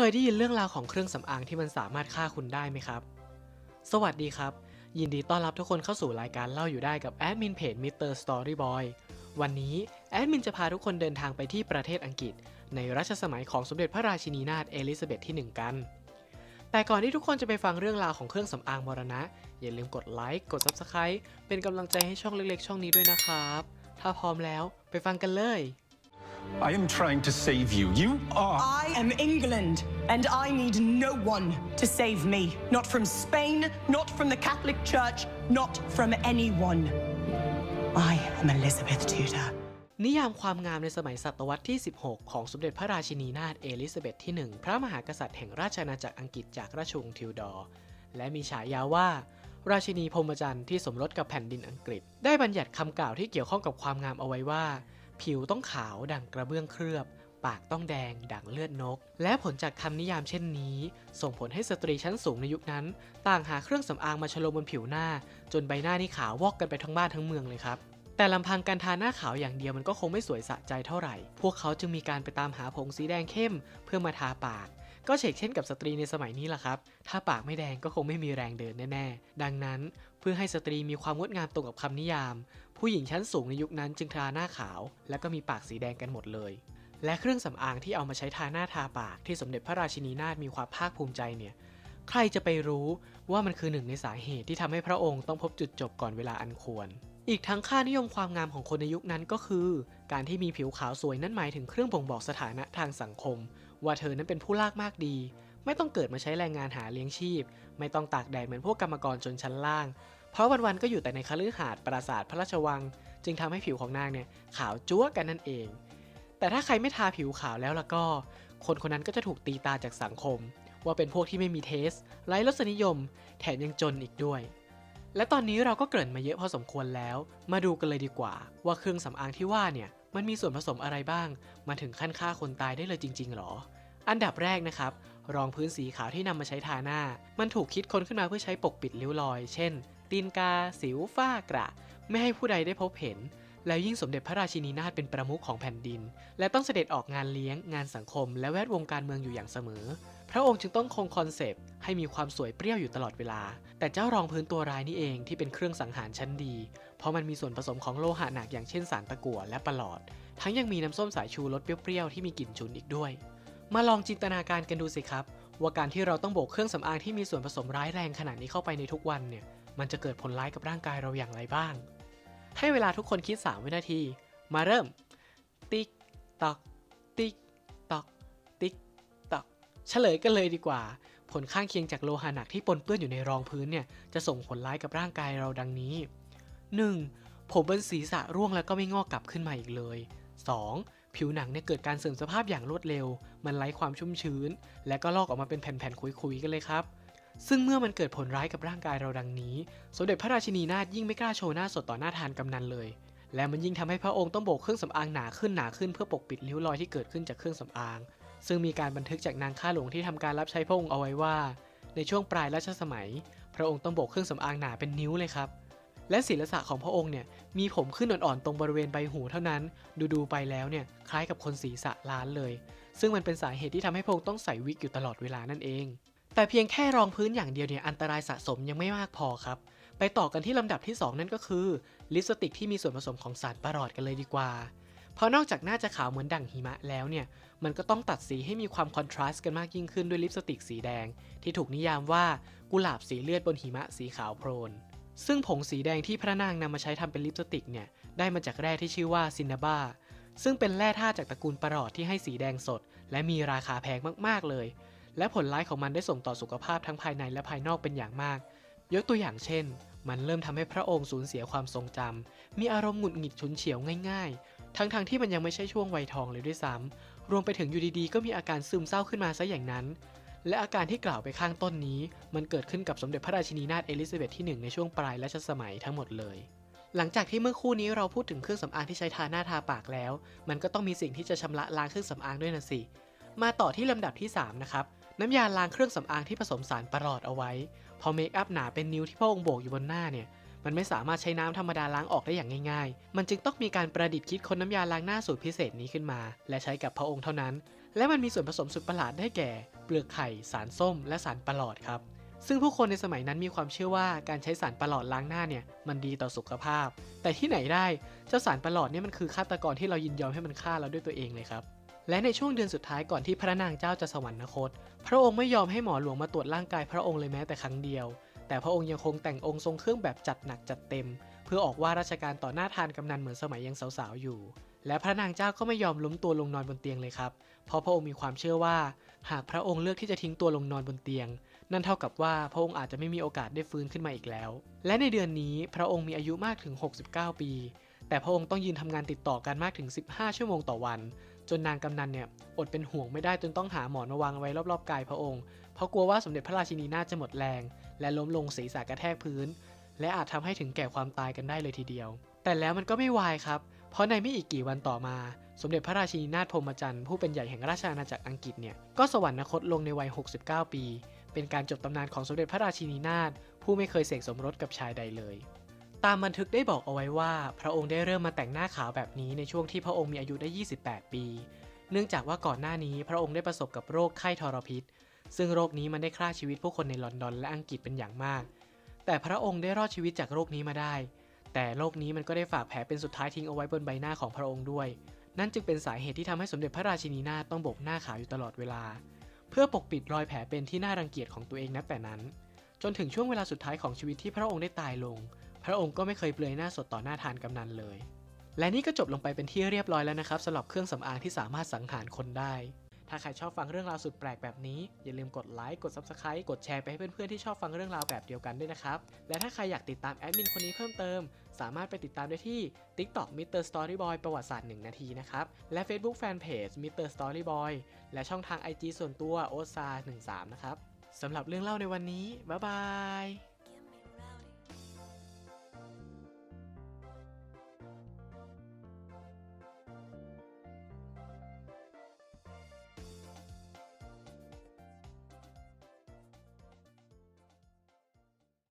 เคยได้ยินเรื่องราวของเครื่องสำอางที่มันสามารถฆ่าคุณได้ไหมครับ สวัสดีครับ ยินดีต้อนรับทุกคนเข้าสู่รายการเล่าอยู่ได้กับแอดมินเพจ Mr. Storyboy วันนี้แอดมินจะพาทุกคนเดินทางไปที่ประเทศอังกฤษ ในรัชสมัยของสมเด็จพระราชินีนาถเอลิซาเบธที่ 1 กัน แต่ก่อนที่ทุกคนจะไปฟังเรื่องราวของเครื่องสำอางมรณะ อย่าลืมกดไลค์กด Subscribe เป็นกำลังใจให้ช่องเล็กๆ ช่องนี้ด้วยนะครับ ถ้าพร้อมแล้วไปฟังกันเลย I am trying to save you. You are. I am England, and I need no one to save me. Not from Spain, not from the Catholic Church, not from anyone. I am Elizabeth Tudor. นิยามความงามในสมัยศตวรรษที่ 16 ของสมเด็จพระราชินีนาถเอลิซาเบธที่ 1 พระมหากษัตริย์แห่งราชอาณาจักรอังกฤษจากราชวงศ์ทิวดอร์และมีฉายาว่า ราชินีพรหมจรรย์ที่สมรสกับแผ่นดินอังกฤษ ได้บัญญัติคำกล่าวที่เกี่ยวข้องกับความงามเอาไว้ว่า ผิวต้องขาวดั่งกระเบื้องเคลือบ ปากต้องแดงดั่งเลือดนก และผลจากคำนิยามเช่นนี้ ส่งผลให้สตรีชั้นสูงในยุคนั้น ต่างหาเครื่องสำอางมาฉโลมบนผิวหน้า จนใบหน้านี่ขาววอกกันไปทั้งบ้านทั้งเมืองเลยครับแต่ลำพังการทาหน้าขาวอย่างเดียวมันก็คงไม่สวยสะใจเท่าไหร่ พวกเขาจึงมีการไปตามหาผงสีแดงเข้มเพื่อมาทาปาก ก็เฉกเช่นกับสตรีในสมัยนี้แหละครับ ถ้าปากไม่แดงก็คงไม่มีแรงเดินแน่ ๆ ดังนั้น เพื่อให้สตรีมีความงดงามตรงกับคำนิยาม ผู้หญิงชั้นสูงในยุคนั้นจึงทาหน้าขาว และก็มีปากสีแดงกันหมดเลย และเครื่องสำอางที่เอามาใช้ทาหน้าทาปากที่สมเด็จพระราชินีนาถมีความภาคภูมิใจเนี่ย ใครจะไปรู้ว่ามันคือหนึ่งในสาเหตุที่ทำให้พระองค์ต้องพบจุดจบก่อนเวลาอันควร อีกทั้งค่านิยมความงามของคนในยุคนั้นก็คือ การที่มีผิวขาวสวยนั่นหมายถึงเครื่องบ่งบอกสถานะทางสังคม ว่าเธอนั้นเป็นผู้ลากมากดี ไม่ต้องเกิดมาใช้แรงงานหาเลี้ยงชีพ ไม่ต้องตากแดดเหมือนพวกกรรมกรชนชั้นล่าง เพราะวันๆก็อยู่แต่ในคฤหาสน์ปราสาทพระราชวัง จึงทำให้ผิวของนางเนี่ยขาวจั๊วกันนั่นเอง แต่ถ้าใครไม่ทาผิวขาวแล้วล่ะก็ คนคนนั้นก็จะถูกตีตาจากสังคม ว่าเป็นพวกที่ไม่มีเทสไร้รสนิยม แถมยังจนอีกด้วย และตอนนี้เราก็เกริ่นมาเยอะพอสมควรแล้ว มาดูกันเลยดีกว่า ว่าเครื่องสำอางที่ว่าเนี่ยมันมีส่วนผสมอะไรบ้าง มาถึงขั้นฆ่าคนตายได้เลยจริงๆหรอ อันดับแรกนะครับ รองพื้นสีขาวที่นำมาใช้ทาหน้า มันถูกคิดค้นขึ้นมาเพื่อใช้ปกปิดริ้วรอย เช่น ตีนกา สิว ฝ้ากระ ไม่ให้ผู้ใดได้พบเห็น แล้วยิ่งสมเด็จพระราชินีนาถเป็นประมุขของแผ่นดิน และต้องเสด็จออกงานเลี้ยง งานสังคม และแวดวงการเมืองอยู่อย่างเสมอ พระองค์จึงต้องคงคอนเซปต์ให้มีความสวยเปรี้ยวอยู่ตลอดเวลา แต่เจ้ารองพื้นตัวร้ายนี่เองที่เป็นเครื่องสังหารชั้นดี เพราะมันมีส่วนผสมของโลหะหนักอย่างเช่นสารตะกั่วและประหลอด ทั้งยังมีน้ำส้มสายชูรสเปรี้ยวๆที่มีกลิ่นฉุนอีกด้วย มาลองจินตนาการกันดูสิครับ ว่าการที่เราต้องโบกเครื่องสำอางที่มีส่วนผสมร้ายแรงขนาดนี้เข้าไปในทุกวันเนี่ย มันจะเกิดผลร้ายกับร่างกายเราอย่างไรบ้าง ให้เวลาทุกคนคิด 3 วินาที มาเริ่ม ติ๊กตอก ติ๊กตอก ติ๊กตอก เฉลยกันเลยดีกว่า ผลข้างเคียงจากโลหะหนักที่ปนเปื้อนอยู่ในรองพื้นเนี่ย จะส่งผลร้ายกับร่างกายเราดังนี้ 1. ผมบนศีรษะร่วงแล้วก็ไม่งอกกลับขึ้นมาอีกเลย 2. ผิวหนังเนี่ยเกิดการเสื่อมสภาพอย่างรวดเร็ว มันไร้ความชุ่มชื้น และก็ลอกออกมาเป็นแผ่นๆคุยๆกันเลยครับ ซึ่งเมื่อมันเกิดผลร้ายกับร่างกายเราดังนี้ สมเด็จพระราชินีนาถยิ่งไม่กล้าโชว์หน้าสดต่อหน้าทานกำนันเลย และมันยิ่งทำให้พระองค์ต้องโบกเครื่องสำอางหนาขึ้นหนาขึ้นเพื่อปกปิดริ้วรอยที่เกิดขึ้นจากเครื่องสำอาง ซึ่งมีการบันทึกจากนางข้าหลวงที่ทำการรับใช้พระองค์เอาไว้ว่า ในช่วงปลายรัชสมัย พระองค์ต้องโบกเครื่องสำอางหนาเป็นนิ้วเลยครับ และศีรษะของพระองค์เนี่ยมีผมขึ้นอ่อนๆตรงบริเวณใบหูเท่านั้น ดูๆไปแล้วเนี่ยคล้ายกับคนศีรษะล้านเลย ซึ่งมันเป็นสาเหตุที่ทำให้พระองค์ต้องใส่วิกอยู่ตลอดเวลานั่นเอง แต่เพียงแค่รองพื้นอย่างเดียวเนี่ยอันตรายสะสมยังไม่มากพอครับ ไปต่อกันที่ลำดับที่ 2 นั่นก็คือ ลิปสติกที่มีส่วนผสมของสารประหลอดกันเลยดีกว่า เพราะนอกจากหน้าจะขาวเหมือนดั่งหิมะแล้วเนี่ยมันก็ต้องตัดสีให้มีความคอนทราสต์กันมากยิ่งขึ้นด้วยลิปสติกสีแดง ที่ถูกนิยามว่ากุหลาบสีเลือดบนหิมะสีขาวโพลน ซึ่งผงสีแดงที่พระนางนำมาใช้ทำเป็นลิปสติกเนี่ยได้มาจากแร่ที่ชื่อว่าซินนาบาซึ่งเป็นแร่ธาตุจากตระกูลปรอดที่ให้สีแดงสด และมีราคาแพงมากๆเลย และผลร้ายของมันได้ส่งต่อสุขภาพทั้งภายในและภายนอกเป็นอย่างมาก ยกตัวอย่างเช่น มันเริ่มทำให้พระองค์สูญเสียความทรงจำมีอารมณ์หงุดหงิดฉุนเฉียวง่ายๆ ทั้งๆทที่มันยังไม่ใช่ช่วงวัยทองเลยด้วยซ้ำรวมไปถึงอยู่ดีๆ ก็มีอาการซึมเศร้าขึ้นมาซะอย่างนั้น และอาการที่กล่าวไปข้างต้นนี้ มันเกิดขึ้นกับสมเด็จพระราชินีนาถเอลิซาเบธที่ 1 ในช่วงปลายรัชสมัยทั้งหมดเลย หลังจากที่เมื่อครู่นี้เราพูดถึงเครื่องสำอางที่ใช้ทาหน้าทาปากแล้ว มันก็ต้องมีสิ่งที่จะชำระล้างเครื่องสำอางด้วยนะสิ มาต่อที่ลำดับที่ 3 นะครับ น้ำยาล้างเครื่องสำอางที่ผสมสารประหลอดเอาไว้ พอเมคอัพหนาเป็นนิ้วที่พระองค์โบกอยู่บนหน้าเนี่ยมันไม่สามารถใช้น้ำธรรมดาล้างออกได้อย่างง่ายๆ มันจึงต้องมีการประดิษฐ์คิดค้นน้ำยาล้างหน้าสูตรพิเศษนี้ขึ้นมา และใช้กับพระองค์เท่านั้น และมันมีส่วนผสมสุดประหลาดได้แก่ เปลือกไข่ สารส้ม และสารประหลอดครับ ซึ่งผู้คนในสมัยนั้นมีความเชื่อว่าการใช้สารประหลอดล้างหน้าเนี่ยมันดีต่อสุขภาพ แต่ที่ไหนได้เจ้าสารประหลอดเนี่ยมันคือฆาตกรที่เรายินยอมให้มันฆ่าเราด้วยตัวเองเลยครับและในช่วงเดือนสุดท้ายก่อนที่พระนางเจ้าจะสวรรคต พระองค์ไม่ยอมให้หมอหลวงมาตรวจร่างกายพระองค์เลยแม้แต่ครั้งเดียว แต่พระองค์ยังคงแต่งองค์ทรงเครื่องแบบจัดหนักจัดเต็ม เพื่อออกว่าราชการต่อหน้าทานกำนันเหมือนสมัยยังสาวๆอยู่ และพระนางเจ้าก็ไม่ยอมล้มตัวลงนอนบนเตียงเลยครับ เพราะพระองค์มีความเชื่อว่า หากพระองค์เลือกที่จะทิ้งตัวลงนอนบนเตียง นั่นเท่ากับว่าพระองค์อาจจะไม่มีโอกาสได้ฟื้นขึ้นมาอีกแล้ว และในเดือนนี้พระองค์มีอายุมากถึง 69 ปี แต่พระองค์ต้องยืนทำงานติดต่อกันมากถึง 15 ชั่วโมงต่อวัน จนนางกำนันเนี่ยอดเป็นห่วงไม่ได้จนต้องหาหมอนมาวางไว้รอบๆกายพระองค์ เพราะกลัวว่าสมเด็จพระราชินีน่าจะหมดแรง และล้มลงศีรษะกระแทกพื้น และอาจทำให้ถึงแก่ความตายกันได้เลยทีเดียว แต่แล้วมันก็ไม่วายครับ เพราะในไม่อีกกี่วันต่อมา สมเด็จพระราชินีนาถพรหมจันทร์ผู้เป็นใหญ่แห่งราชอาณาจักรอังกฤษเนี่ยก็สวรรคตลงในวัย 69 ปี เป็นการจบตำนานของสมเด็จพระราชินีนาถผู้ไม่เคยเสกสมรสกับชายใดเลย ตามบันทึกได้บอกเอาไว้ว่า พระองค์ได้เริ่มมาแต่งหน้าขาวแบบนี้ในช่วงที่พระองค์มีอายุได้ 28 ปี เนื่องจากว่าก่อนหน้านี้พระองค์ได้ประสบกับโรคไข้ทรพิษ ซึ่งโรคนี้มันได้ฆ่าชีวิตผู้คนในลอนดอนและอังกฤษเป็นอย่างมาก แต่พระองค์ได้รอดชีวิตจากโรคนี้มาได้ แต่โรคนี้มันก็ได้ฝากแผลเป็นสุดท้ายทิ้งเอาไว้บนใบหน้าของพระองค์ด้วย นั่นจึงเป็นสาเหตุที่ทำให้สมเด็จพระราชินีนาถต้องบกหน้าขาวอยู่ตลอดเวลา เพื่อปกปิดรอยแผลเป็นที่น่ารังเกียจของตัวเองนับแต่นั้น จนถึงช่วงเวลาสุดท้ายของชีวิตที่พระองค์ได้ตายลง พระองค์ก็ไม่เคยเปลือยหน้าสดต่อหน้าทานกำนันเลย และนี่ก็จบลงไปเป็นที่เรียบร้อยแล้วนะครับสำหรับเครื่องสำอางที่สามารถสังหารคนได้ ถ้าใครชอบฟังเรื่องราวสุดแปลกแบบนี้ อย่าลืมกดไลค์กด Subscribe กดแชร์ไปให้เพื่อนๆที่ชอบฟังเรื่องราวแบบเดียวกันด้วยนะครับ และถ้าใครอยากติดตามแอดมินคนนี้เพิ่มเติม สามารถไปติดตามได้ที่ TikTok Mr. Storyboy ประวัติศาสตร์ 1 นาทีนะครับ และ Facebook Fanpage Mr. Storyboy และช่องทาง IG ส่วนตัว o s a 1 3นะครับสำหรับเรื่องเล่าในวันนี้บ๊ายบาย